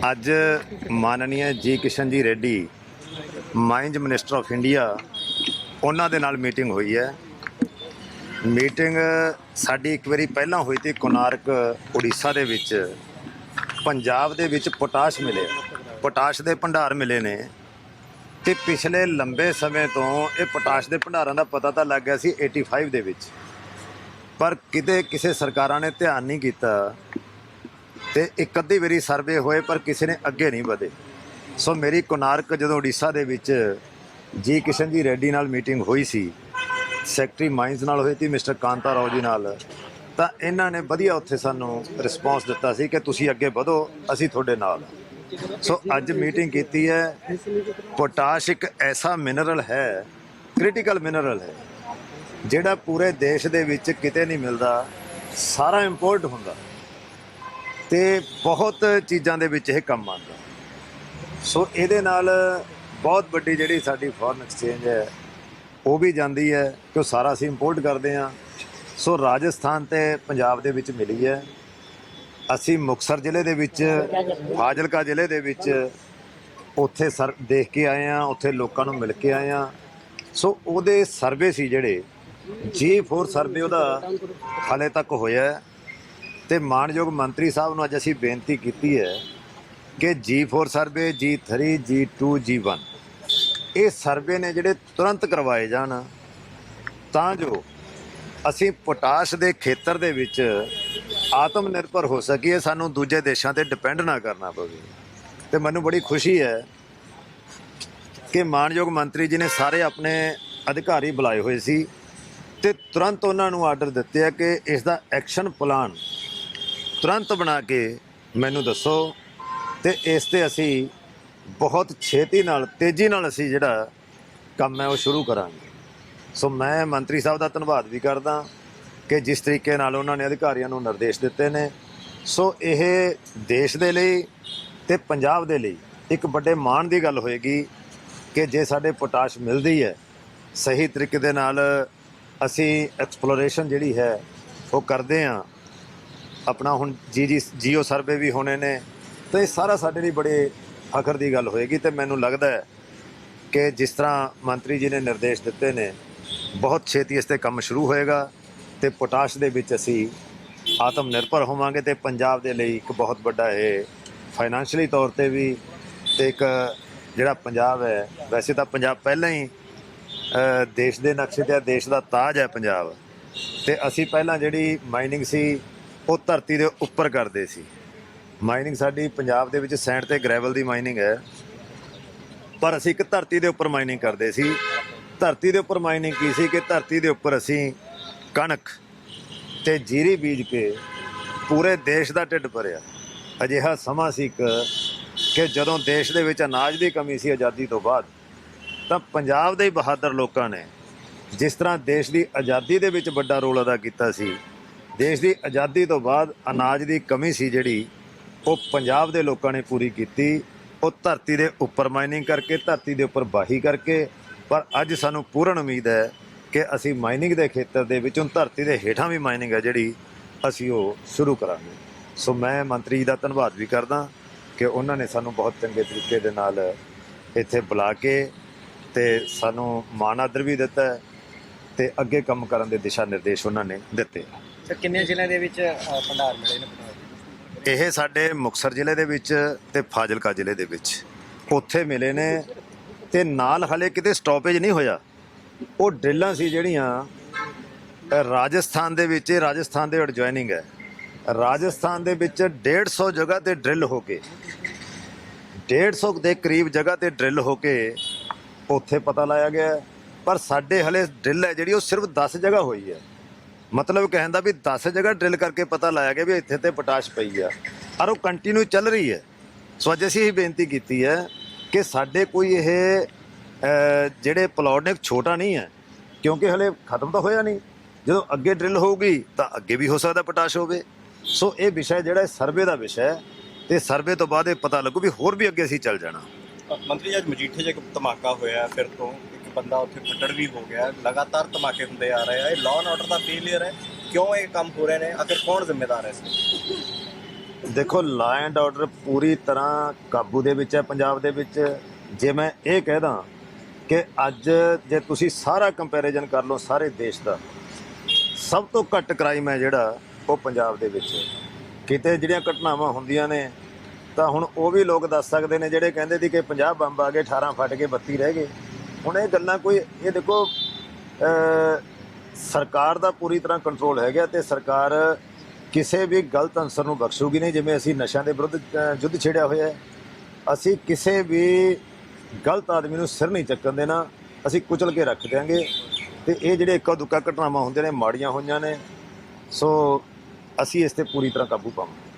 ਅੱਜ ਮਾਨਨੀय ji Kishan ji Reddy mines minister of India, ਉਹਨਾਂ ਦੇ ਨਾਲ ਮੀਟਿੰਗ ਹੋਈ ਹੈ। ਮੀਟਿੰਗ ਸਾਡੀ ਇੱਕ ਵਾਰੀ ਪਹਿਲਾਂ ਹੋਈ ਸੀ ਕੋਨਾਰਕ, ਉੜੀਸਾ ਦੇ ਵਿੱਚ। ਪੰਜਾਬ ਦੇ ਵਿੱਚ ਪੋਟਾਸ਼ ਮਿਲੇ, ਪੋਟਾਸ਼ ਦੇ ਭੰਡਾਰ ਮਿਲੇ ਨੇ। ਤੇ ਪਿਛਲੇ ਲੰਬੇ ਸਮੇਂ ਤੋਂ ਇਹ ਪੋਟਾਸ਼ ਦੇ ਭੰਡਾਰਾਂ ਦਾ ਪਤਾ ਤਾਂ ਲੱਗ ਗਿਆ ਸੀ 85 ਦੇ ਵਿੱਚ। ਪਰ ਕਿਤੇ ਕਿਸੇ ਸਰਕਾਰਾਂ ਨੇ ਧਿਆਨ ਨਹੀਂ ਕੀਤਾ ਤੇ ਇੱਕ ਅੱਧੀ ਵਾਰੀ ਸਰਵੇ ਹੋਏ, ਪਰ ਕਿਸੇ ਨੇ ਅੱਗੇ ਨਹੀਂ ਵਧੇ। ਸੋ ਮੇਰੀ ਕੋਨਾਰਕ ਜਦੋਂ ਉੜੀਸਾ ਦੇ ਵਿੱਚ ਜੀ ਕਿਸ਼ਨ ਜੀ ਰੈਡੀ ਨਾਲ ਮੀਟਿੰਗ ਹੋਈ ਸੀ, ਸੈਕਟਰੀ ਮਾਈਨਸ ਨਾਲ ਹੋਈ ਸੀ ਮਿਸਟਰ ਕਾਂਤਾ ਰਾਓ ਜੀ ਨਾਲ, ਤਾਂ ਇਹਨਾਂ ਨੇ ਵਧੀਆ ਉੱਥੇ ਸਾਨੂੰ ਰਿਸਪੌਂਸ ਦਿੱਤਾ ਸੀ ਕਿ ਤੁਸੀਂ ਅੱਗੇ ਵਧੋ, ਅਸੀਂ ਤੁਹਾਡੇ ਨਾਲ। ਸੋ ਅੱਜ ਮੀਟਿੰਗ ਕੀਤੀ ਹੈ। ਪੋਟਾਸ਼ ਇੱਕ ਐਸਾ ਮਿਨਰਲ ਹੈ ਕ੍ਰਿਟੀਕਲ ਮਿਨਰਲ ਹੈ, ਜਿਹੜਾ ਪੂਰੇ ਦੇਸ਼ ਦੇ ਵਿੱਚ ਕਿਤੇ ਨਹੀਂ ਮਿਲਦਾ, ਸਾਰਾ ਇੰਪੋਰਟ ਹੁੰਦਾ। ਤੇ ਬਹੁਤ ਚੀਜ਼ਾਂ ਦੇ ਵਿੱਚ ਇਹ ਕੰਮ ਆਉਂਦਾ। ਸੋ ਇਹਦੇ ਨਾਲ ਬਹੁਤ ਵੱਡੀ ਜਿਹੜੀ ਸਾਡੀ ਫੋਰਨ ਐਕਸਚੇਂਜ ਹੈ, ਉਹ ਵੀ ਜਾਂਦੀ ਹੈ ਕਿ ਉਹ ਸਾਰਾ ਅਸੀਂ ਇੰਪੋਰਟ ਕਰਦੇ ਹਾਂ। ਸੋ ਰਾਜਸਥਾਨ ਤੇ ਪੰਜਾਬ ਦੇ ਵਿੱਚ ਮਿਲੀ ਹੈ। ਅਸੀਂ ਮੁਕਸਰ ਜ਼ਿਲ੍ਹੇ ਦੇ ਵਿੱਚ, ਫਾਜ਼ਿਲਕਾ ਜ਼ਿਲ੍ਹੇ ਦੇ ਵਿੱਚ ਉੱਥੇ ਸਰ, ਦੇਖ ਕੇ ਆਏ ਆ ਉੱਥੇ ਲੋਕਾਂ ਨੂੰ ਮਿਲ ਕੇ ਆਏ ਆ ਸੋ ਉਹਦੇ ਸਰਵੇ ਸੀ ਜਿਹੜੇ ਜੀ ਜੀ4 ਸਰਵੇ ਉਹਦਾ ਹਾਲੇ ਤੱਕ ਹੋਇਆ ਤੇ ਮਾਨਯੋਗ ਮੰਤਰੀ ਸਾਹਿਬ ਨੂੰ ਅੱਜ ਅਸੀਂ ਬੇਨਤੀ ਕੀਤੀ ਹੈ ਕਿ G4 survey G3 G2 G1 ਇਹ ਸਰਵੇ ਨੇ ਜਿਹੜੇ ਤੁਰੰਤ ਕਰਵਾਏ ਜਾਣ, ਤਾਂ ਜੋ ਅਸੀਂ ਪੋਟਾਸ਼ ਦੇ ਖੇਤਰ ਦੇ ਵਿੱਚ ਆਤਮ ਨਿਰਭਰ ਹੋ ਸਕੀਏ, ਸਾਨੂੰ ਦੂਜੇ ਦੇਸ਼ਾਂ ਤੇ ਡਿਪੈਂਡ ਨਾ ਕਰਨਾ ਪਵੇ। ਤੇ ਮੈਨੂੰ ਬੜੀ ਖੁਸ਼ੀ ਹੈ ਕਿ ਮਾਨਯੋਗ ਮੰਤਰੀ ਜੀ ਨੇ ਸਾਰੇ ਆਪਣੇ ਅਧਿਕਾਰੀ ਬੁਲਾਏ ਹੋਏ ਸੀ ਤੇ ਤੁਰੰਤ ਉਹਨਾਂ ਨੂੰ ਆਰਡਰ ਦਿੱਤੇ ਆ ਕਿ ਇਸ ਦਾ ਐਕਸ਼ਨ ਪਲਾਨ ਤੁਰੰਤ ਬਣਾ ਕੇ ਮੈਨੂੰ ਦੱਸੋ ਤੇ ਇਸ ਤੇ ਅਸੀਂ ਬਹੁਤ ਛੇਤੀ ਨਾਲ, ਤੇਜ਼ੀ ਨਾਲ ਅਸੀਂ ਜਿਹੜਾ ਕੰਮ ਹੈ ਉਹ ਸ਼ੁਰੂ ਕਰਾਂਗੇ। ਸੋ ਮੈਂ ਮੰਤਰੀ ਸਾਹਿਬ ਦਾ ਧੰਨਵਾਦ ਵੀ ਕਰਦਾ ਕਿ ਜਿਸ ਤਰੀਕੇ ਨਾਲ ਉਹਨਾਂ ਨੇ ਅਧਿਕਾਰੀਆਂ ਨੂੰ ਨਿਰਦੇਸ਼ ਦਿੱਤੇ ਨੇ। ਸੋ ਇਹ ਦੇਸ਼ ਦੇ ਲਈ ਤੇ ਪੰਜਾਬ ਦੇ ਲਈ ਇੱਕ ਵੱਡੇ ਮਾਣ ਦੀ ਗੱਲ ਹੋਏਗੀ ਕਿ ਜੇ ਸਾਡੇ ਪੋਟਾਸ਼ ਮਿਲਦੀ ਹੈ, ਸਹੀ ਤਰੀਕੇ ਦੇ ਨਾਲ ਅਸੀਂ ਐਕਸਪਲੋਰੇਸ਼ਨ ਜਿਹੜੀ ਹੈ ਉਹ ਕਰਦੇ ਹਾਂ। ਆਪਣਾ ਹੁਣ ਜੀ ਜੀ ਜੀਓ ਸਰਵੇ ਵੀ ਹੋਣੇ ਨੇ। ਤੇ ਇਹ ਸਾਰਾ ਸਾਡੇ ਲਈ ਬੜੇ ਫਖਰ ਦੀ ਗੱਲ ਹੋਏਗੀ ਤੇ ਮੈਨੂੰ ਲੱਗਦਾ ਹੈ ਕਿ ਜਿਸ ਤਰ੍ਹਾਂ ਮੰਤਰੀ ਜੀ ਨੇ ਨਿਰਦੇਸ਼ ਦਿੱਤੇ ਨੇ, ਬਹੁਤ ਛੇਤੀ ਇਸ ਤੇ ਕੰਮ ਸ਼ੁਰੂ ਹੋਏਗਾ ਤੇ ਪੋਟਾਸ਼ ਦੇ ਵਿੱਚ ਅਸੀਂ ਆਤਮ ਨਿਰਭਰ ਹੋਵਾਂਗੇ ਤੇ ਪੰਜਾਬ ਦੇ ਲਈ ਇੱਕ ਬਹੁਤ ਵੱਡਾ ਇਹ ਫਾਈਨੈਂਸ਼ੀਅਲੀ ਤੌਰ ਤੇ ਵੀ ਤੇ ਇੱਕ ਜਿਹੜਾ ਪੰਜਾਬ ਹੈ, ਵੈਸੇ ਤਾਂ ਪੰਜਾਬ ਪਹਿਲਾਂ ਹੀ ਦੇਸ਼ ਦੇ ਨਕਸ਼ੇ ਤੇ ਦੇਸ਼ ਦਾ ਤਾਜ ਹੈ ਪੰਜਾਬ। ਤੇ ਅਸੀਂ ਪਹਿਲਾਂ ਜਿਹੜੀ ਮਾਈਨਿੰਗ ਸੀ ਉਹ ਧਰਤੀ ਦੇ ਉੱਪਰ ਕਰਦੇ ਸੀ। ਮਾਈਨਿੰਗ ਸਾਡੀ ਪੰਜਾਬ ਦੇ ਵਿੱਚ ਸੈਂਡ ਤੇ ਗ੍ਰੈਵਲ ਦੀ ਮਾਈਨਿੰਗ ਹੈ। ਪਰ ਅਸੀਂ ਇੱਕ ਧਰਤੀ ਦੇ ਉੱਪਰ ਮਾਈਨਿੰਗ ਕਰਦੇ ਸੀ। ਧਰਤੀ ਦੇ ਉੱਪਰ ਮਾਈਨਿੰਗ ਕੀ ਸੀ ਕਿ ਧਰਤੀ ਦੇ ਉੱਪਰ ਅਸੀਂ ਕਣਕ ਤੇ ਜੀਰੀ ਬੀਜ ਕੇ ਪੂਰੇ ਦੇਸ਼ ਦਾ ਢਿੱਡ ਭਰਿਆ। ਅਜਿਹਾ ਸਮਾਂ ਸੀ ਇੱਕ ਕਿ ਜਦੋਂ ਦੇਸ਼ ਦੇ ਵਿੱਚ ਅਨਾਜ ਦੀ ਕਮੀ ਸੀ ਆਜ਼ਾਦੀ ਤੋਂ ਬਾਅਦ, ਤਾਂ ਪੰਜਾਬ ਦੇ ਬਹਾਦਰ ਲੋਕਾਂ ਨੇ ਜਿਸ ਤਰ੍ਹਾਂ ਦੇਸ਼ ਦੀ ਆਜ਼ਾਦੀ ਦੇ ਵਿੱਚ ਵੱਡਾ ਰੋਲ ਅਦਾ ਕੀਤਾ ਸੀ ਦੇਸ਼ ਦੀ ਆਜ਼ਾਦੀ ਤੋਂ ਬਾਅਦ ਅਨਾਜ ਦੀ ਕਮੀ ਸੀ ਜਿਹੜੀ, ਉਹ ਪੰਜਾਬ ਦੇ ਲੋਕਾਂ ਨੇ ਪੂਰੀ ਕੀਤੀ। ਉਹ ਧਰਤੀ ਦੇ ਉੱਪਰ ਮਾਈਨਿੰਗ ਕਰਕੇ, ਧਰਤੀ ਦੇ ਉੱਪਰ ਬਾਹੀ ਕਰਕੇ। ਪਰ ਅੱਜ ਸਾਨੂੰ ਪੂਰਨ ਉਮੀਦ ਹੈ ਕਿ ਅਸੀਂ ਮਾਈਨਿੰਗ ਦੇ ਖੇਤਰ ਦੇ ਵਿੱਚੋਂ ਧਰਤੀ ਦੇ ਹੇਠਾਂ ਵੀ ਮਾਈਨਿੰਗ ਹੈ ਜਿਹੜੀ ਅਸੀਂ ਉਹ ਸ਼ੁਰੂ ਕਰਾਂਗੇ। ਸੋ ਮੈਂ ਮੰਤਰੀ ਜੀ ਦਾ ਧੰਨਵਾਦ ਵੀ ਕਰਦਾ ਕਿ ਉਹਨਾਂ ਨੇ ਸਾਨੂੰ ਬਹੁਤ ਚੰਗੇ ਤਰੀਕੇ ਦੇ ਨਾਲ ਇੱਥੇ ਬੁਲਾ ਕੇ ਤੇ ਸਾਨੂੰ ਮਾਣ ਆਦਰ ਵੀ ਦਿੱਤਾ ਹੈ ਤੇ ਅੱਗੇ ਕੰਮ ਕਰਨ ਦੇ ਦਿਸ਼ਾ ਨਿਰਦੇਸ਼ ਉਹਨਾਂ ਨੇ ਦਿੱਤੇ ਸਰ ਕਿੰਨੇ ਜ਼ਿਲ੍ਹਿਆਂ ਦੇ ਵਿੱਚ ਅ, ਭੰਡਾਰ ਮਿਲੇ ਨੇ ਪਟਾਸ਼ ਇਹ ਸਾਡੇ ਮੁਕਸਰ ਜ਼ਿਲ੍ਹੇ ਦੇ ਵਿੱਚ ਤੇ ਫਾਜ਼ਿਲਕਾ ਜ਼ਿਲ੍ਹੇ ਦੇ ਵਿੱਚ। ਉੱਥੇ ਮਿਲੇ ਨੇ ਤੇ ਨਾਲ ਹਲੇ ਕਿਤੇ ਸਟਾਪੇਜ ਨਹੀਂ ਹੋਇਆ। ਉਹ ਡਰਿੱਲਾਂ ਸੀ ਜਿਹੜੀਆਂ ਅ, ਰਾਜਸਥਾਨ ਦੇ ਵਿੱਚ ਇਹ ਰਾਜਸਥਾਨ ਦੇ ਐਡਜੋਇਨਿੰਗ ਹੈ। ਰਾਜਸਥਾਨ ਦੇ ਵਿੱਚ 150 ਜਗ੍ਹਾ ਤੇ ਡਰਿਲ ਹੋ ਕੇ 150 ਦੇ ਕਰੀਬ ਜਗ੍ਹਾ ਤੇ ਡਰਿਲ ਹੋ ਕੇ ਉੱਥੇ ਪਤਾ ਲਾਇਆ ਗਿਆ ਹੈ। ਪਰ ਸਾਡੇ ਹਲੇ ਡਰਿਲ ਹੈ ਜਿਹੜੀ ਉਹ ਸਿਰਫ 10 ਜਗ੍ਹਾ ਹੋਈ ਹੈ। ਮਤਲਬ ਕਹਿੰਦਾ ਵੀ 10 ਜਗ੍ਹਾ ਡਰਿਲ ਕਰਕੇ ਪਤਾ ਲਾਇਆ ਗਿਆ ਵੀ ਇੱਥੇ ਤੇ ਪੋਟਾਸ਼ ਪਈ ਆ। ਔਰ ਉਹ ਕੰਟੀਨਿਊ ਚੱਲ ਰਹੀ ਹੈ। ਸੋ ਅੱਜ ਅਸੀਂ ਇਹ ਬੇਨਤੀ ਕੀਤੀ ਹੈ ਕਿ ਸਾਡੇ ਕੋਈ ਇਹ ਜਿਹੜੇ ਪਲਾਟ ਨੇ, ਛੋਟਾ ਨਹੀਂ ਹੈ। ਕਿਉਂਕਿ ਹਲੇ ਖਤਮ ਤਾਂ ਹੋਇਆ ਨਹੀਂ। ਜਦੋਂ ਅੱਗੇ ਡਰਿਲ ਹੋਊਗੀ ਤਾਂ ਅੱਗੇ ਵੀ ਹੋ ਸਕਦਾ ਪੋਟਾਸ਼ ਹੋਵੇ। ਸੋ ਇਹ ਵਿਸ਼ਾ ਜਿਹੜਾ ਸਰਵੇ ਦਾ ਵਿਸ਼ਾ ਹੈ। ਤੇ ਸਰਵੇ ਤੋਂ ਬਾਅਦ ਇਹ ਪਤਾ ਲੱਗੂ ਵੀ ਹੋਰ ਵੀ ਅੱਗੇ ਅਸੀਂ ਚੱਲ ਜਾਣਾ। ਮੰਤਰੀ ਅੱਜ ਮਜੀਠੇ 'ਚ ਇੱਕ ਧਮਾਕਾ ਹੋਇਆ ਫਿਰ ਤੋਂ। ਬੰਦਾ ਉੱਥੇ ਫੱਟੜ ਵੀ ਹੋ ਗਿਆ, ਲਗਾਤਾਰ ਧਮਾਕੇ ਹੁੰਦੇ ਆ ਰਹੇ ਆ। ਇਹ ਲਾਅ ਐਂਡ ਆਰਡਰ ਦਾ ਫੇਲਿਅਰ ਹੈ। ਕਿਉਂ ਇਹ ਕੰਮ ਹੋ ਰਹੇ ਨੇ? ਆਖਿਰ ਕੌਣ ਜ਼ਿੰਮੇਦਾਰ ਹੈ ਇਸ ਲਈ ਦੇਖੋ ਲਾ ਐਂਡ ਆਰਡਰ ਪੂਰੀ ਤਰ੍ਹਾਂ ਕਾਬੂ ਦੇ ਵਿੱਚ ਹੈ, ਪੰਜਾਬ ਦੇ ਵਿੱਚ। ਜੇ ਮੈਂ ਇਹ ਕਹਿਦਾ ਕਿ ਅੱਜ ਜੇ ਤੁਸੀਂ ਸਾਰਾ ਕੰਪੈਰੀਜ਼ਨ ਕਰ ਲਓ ਸਾਰੇ ਦੇਸ਼ ਦਾ, ਸਭ ਤੋਂ ਘੱਟ ਕ੍ਰਾਈਮ ਹੈ ਜਿਹੜਾ ਉਹ ਪੰਜਾਬ ਦੇ ਵਿੱਚ। ਕਿਤੇ ਜਿਹੜੀਆਂ ਘਟਨਾਵਾਂ ਹੁੰਦੀਆਂ ਨੇ, ਤਾਂ ਹੁਣ ਉਹ ਵੀ ਲੋਕ ਦੱਸ ਸਕਦੇ ਨੇ ਜਿਹੜੇ ਕਹਿੰਦੇ ਸੀ ਕਿ 50 ਬੰਬ ਆ ਗਏ 18 ਫਟ ਗਏ 32 ਰਹਿ ਗਏ ਹੁਣ ਇਹ ਗੱਲਾਂ ਕੋਈ ਇਹ ਦੇਖੋ ਸਰਕਾਰ ਦਾ ਪੂਰੀ ਤਰ੍ਹਾਂ ਕੰਟਰੋਲ ਹੈਗਾ ਤੇ ਸਰਕਾਰ ਕਿਸੇ ਵੀ ਗਲਤ ਅਨਸਰ ਨੂੰ ਬਖਸ਼ੂਗੀ ਨਹੀਂ ਜਿਵੇਂ ਅਸੀਂ ਨਸ਼ਿਆਂ ਦੇ ਵਿਰੁੱਧ ਅਹ, ਯੁੱਧ ਛੇੜਿਆ ਹੋਇਆ ਹੈ। ਅਸੀਂ ਕਿਸੇ ਵੀ ਗਲਤ ਆਦਮੀ ਨੂੰ ਸਿਰ ਨਹੀਂ ਚੱਕਣ ਦੇਣਾ ਅਸੀਂ ਕੁਚਲ ਕੇ ਰੱਖ ਦਿਆਂਗੇ ਤੇ ਇਹ ਜਿਹੜੇ ਇੱਕਾ ਦੁੱਕਾ ਘਟਨਾਵਾਂ ਹੁੰਦੇ ਨੇ ਮਾੜੀਆਂ ਹੋਈਆਂ ਨੇ ਸੋ ਅਸੀਂ ਇਸ ਤੇ ਪੂਰੀ ਤਰ੍ਹਾਂ ਕਾਬੂ ਪਾਵਾਂਗੇ।